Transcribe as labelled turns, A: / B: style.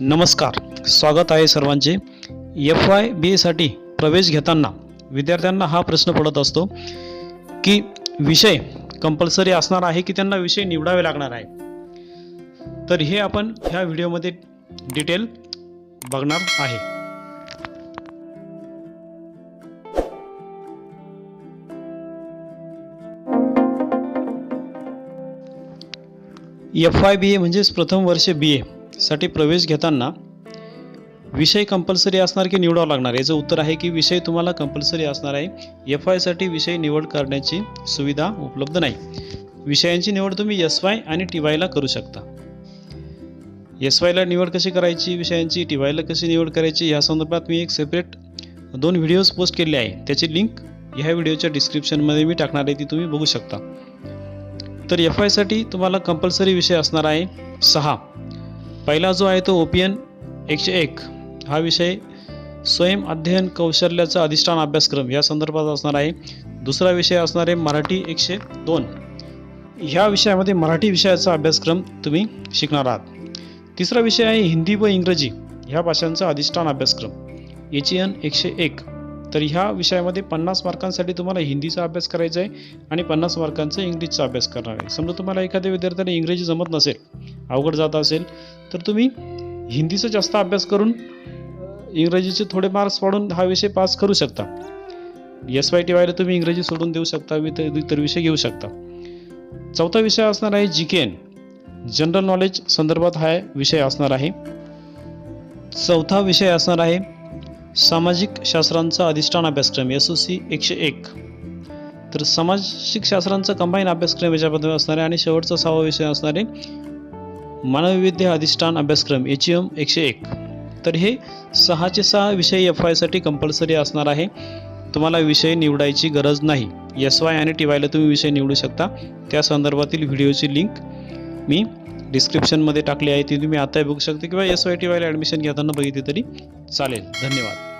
A: नमस्कार. स्वागत आहे सर्वांचे. एफ वाय बी एसाठी प्रवेश घेताना विद्यार्थ्यांना हा प्रश्न पडत असतो की विषय कंपल्सरी असणार आहे की त्यांना विषय निवडावे लागणार आहे? तर हे आपण ह्या व्हिडिओमध्ये डिटेल बघणार आहे. एफ वाय बी ए म्हणजेच प्रथम वर्ष बी ए साठी प्रवेश घेताना विषय कंपल्सरी असणार की निवडावं लागणार? याचं उत्तर आहे की विषय तुम्हाला कंपल्सरी असणार आहे. एफ आयसाठी विषय निवड करण्याची सुविधा उपलब्ध नाही. विषयांची निवड तुम्ही एस वाय आणि टी वायला करू शकता. एस वायला निवड कशी करायची? विषयांची टी वायला कशी निवड करायची? या संदर्भात मी एक सेपरेट दोन व्हिडिओज पोस्ट केले आहे. त्याची लिंक ह्या व्हिडिओच्या डिस्क्रिप्शनमध्ये मी टाकणार आहे. ती तुम्ही बघू शकता. तर एफ आयसाठी तुम्हाला कंपल्सरी विषय असणार आहे सहा. पहिला जो आहे तो ओपियन एकशे एक. हा विषय स्वयं अध्ययन कौशल्याचा अधिष्ठान अभ्यासक्रम या संदर्भात असणार आहे. दुसरा विषय असणार आहे मराठी एकशे दोन. ह्या विषयामध्ये मराठी विषयाचा अभ्यासक्रम तुम्ही शिकणार आहात. तिसरा विषय आहे हिंदी व इंग्रजी ह्या भाषांचा अधिष्ठान अभ्यासक्रम. एच एन एकशे एक. तर ह्या विषयामध्ये पन्नास मार्कांसाठी तुम्हाला हिंदीचा अभ्यास करायचा आहे आणि पन्नास मार्कांचा इंग्लिशचा अभ्यास करणार आहे. समजा तुम्हाला एखाद्या विद्यार्थ्याला इंग्रजी जमत नसेल अवघड जात असेल तर तुम्ही हिंदीचा जास्त अभ्यास करून इंग्रजीचे थोडे मार्क्स वाढून हा विषय पास करू शकता. एस वाय टी वायला तुम्ही इंग्रजी सोडून देऊ शकता इतर इतर विषय घेऊ शकता. चौथा विषय असणार आहे G K N general knowledge संदर्भात हा विषय असणार आहे. चौथा विषय असणार आहे सामाजिक शास्त्रांचा अधिष्ठान अभ्यासक्रम एस ओ सी एकशे एक. तर सामाजिक शास्त्रांचा कंबाईन अभ्यासक्रम याच्याबद्दल असणार आहे आणि शेवटचा सहावा विषय असणार आहे मानवविद्या अधिष्ठान अभ्यासक्रम एच एम एकशे एक. तर हे सहाचे सहा विषय एफ वायसाठी कंपल्सरी असणार आहे. तुम्हाला विषय निवडायची गरज नाही. एस वाय आणि टी वायला तुम्ही विषय निवडू शकता. त्या संदर्भातील व्हिडिओची लिंक मी डिस्क्रिप्शनमध्ये टाकली आहे. ती तुम्ही आताही बघू शकता किंवा एस वाय टी वायला ॲडमिशन घेताना बघितली तरी चालेल. धन्यवाद.